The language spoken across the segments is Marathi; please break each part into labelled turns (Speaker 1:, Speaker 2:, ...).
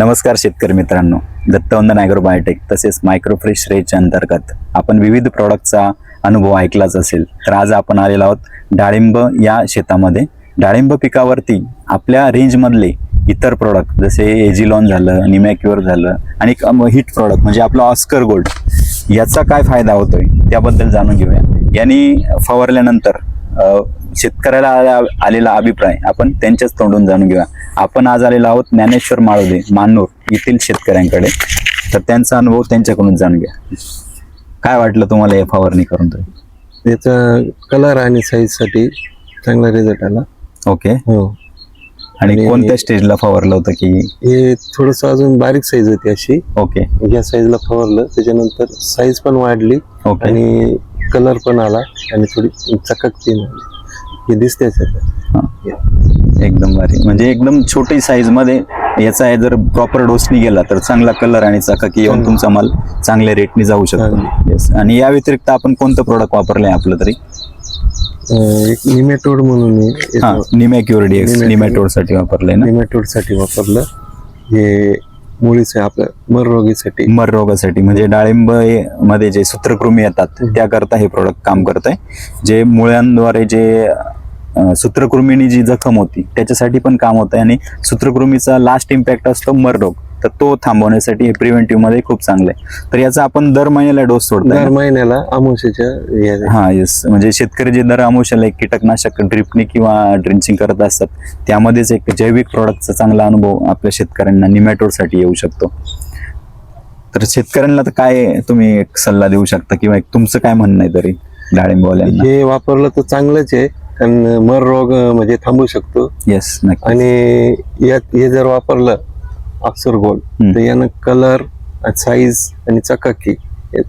Speaker 1: नमस्कार शेतकरी मित्रांनो. दत्तवंदन ॲग्रो बायोटेक तसेच मायक्रोफ्रेश रेजच्या अंतर्गत आपण विविध प्रॉडक्टचा अनुभव ऐकलाच असेल तर आज आपण आलेलो आहोत डाळिंब या शेतामध्ये. डाळिंब पिकावरती आपल्या रेंजमधले इतर प्रॉडक्ट जसे एजिलॉन झालं निमॅक्युअर झालं आणि हिट प्रॉडक्ट म्हणजे आपलं ऑस्कर गोल्ड याचा काय फायदा होतोय? त्याबद्दल जाणून घेऊया. यांनी फवारल्यानंतर शेतकऱ्याला आला- आलेला अभिप्राय आपण त्यांच्याच तोंडून जाणून घेऊया. आपण आज आलेलो आहोत ज्ञानेश्वर माळोदे मानूर येथील शेतकऱ्यांकडे. तर त्यांचा अनुभव त्यांच्याकडून जाणून घ्या. काय वाटलं तुम्हाला हे फवारणी करून तर
Speaker 2: याचा कलर आणि साईजसाठी चांगला रिझल्ट आला.
Speaker 1: ओके
Speaker 2: हो.
Speaker 1: आणि कोणत्या स्टेजला फवारलं होतं की?
Speaker 2: हे थोडस अजून बारीक साईज होती अशी.
Speaker 1: ओके
Speaker 2: या साईजला फवारलं. त्याच्यानंतर साईज पण वाढली
Speaker 1: ओके
Speaker 2: आणि कलर पण आला आणि थोडी चककती आली हे दिसतेच आता.
Speaker 1: हा. एकदम भारी. म्हणजे एकदम छोटी साईजमध्ये याचा आहे जर प्रॉपर डोसनी गेला तर चांगला कलर आणि चकाकी येऊन तुमचा माल चांगल्या रेटने जाऊ शकतो. येस आणि या व्यतिरिक्त आपण कोणतं प्रोडक्ट वापरलंय आपलं तरी?
Speaker 2: एक निमेटोड म्हणून
Speaker 1: हा
Speaker 2: Nimacore.
Speaker 1: निमॅटोडसाठी वापरलंय ना?
Speaker 2: निमेटोडसाठी वापरलं. हे मुळीचे आपल्या मर रोगीसाठी.
Speaker 1: मर रोगासाठी. म्हणजे डाळिंबमध्ये जे सूत्रकृमी येतात त्याकरता हे प्रोडक्ट काम करत आहे जे मुळ्यांद्वारे जे सूत्रकृमीनी जी जखम होती त्याच्यासाठी पण काम होत आणि सूत्रकृमीचा लास्ट इम्पॅक्ट असतो मर रोग तर तो थांबवण्यासाठी हे प्रिव्हेंटिव्हमध्ये खूप चांगलं आहे. तर याचा आपण दर महिन्याला डोस सोडतोय.
Speaker 2: दर महिन्याला अमावस्याच्या या-
Speaker 1: हा येस म्हणजे शेतकरी जे दर अमुशाला एक कीटकनाशक ड्रिपने किंवा ड्रिंचिंग करत असतात त्यामध्येच एक जैविक प्रॉडक्टचा चांगला अनुभव आपल्या शेतकऱ्यांना निमॅटोडसाठी येऊ शकतो. तर शेतकऱ्यांना तर काय तुम्ही एक सल्ला देऊ शकता किंवा एक तुमचं काय म्हणणं आहे तरी? डाळिंबवाल्यांना
Speaker 2: हे वापरलं तर चांगलंच आहे. मर रोग म्हणजे थांबू शकतो.
Speaker 1: येस
Speaker 2: आणि यात हे जर वापरलं अक्सर गोल्ड. तर यानं कलर साईज आणि चकाकी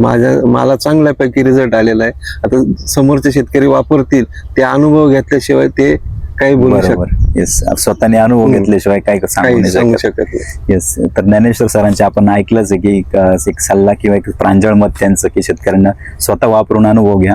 Speaker 2: माझ्या मला चांगल्यापैकी रिझल्ट आलेला आहे. आता समोरचे शेतकरी वापरतील ते अनुभव घेतल्याशिवाय ते काही बोलू शकत
Speaker 1: येस स्वतःने अनुभव. घेतल्याशिवाय काय सांगू शकत. येस तर ज्ञानेश्वर सरांचे आपण ऐकलंच आहे की एक सल्ला किंवा एक प्रांजळ मत त्यांचं की शेतकऱ्यांना स्वतः वापरून अनुभव घ्या.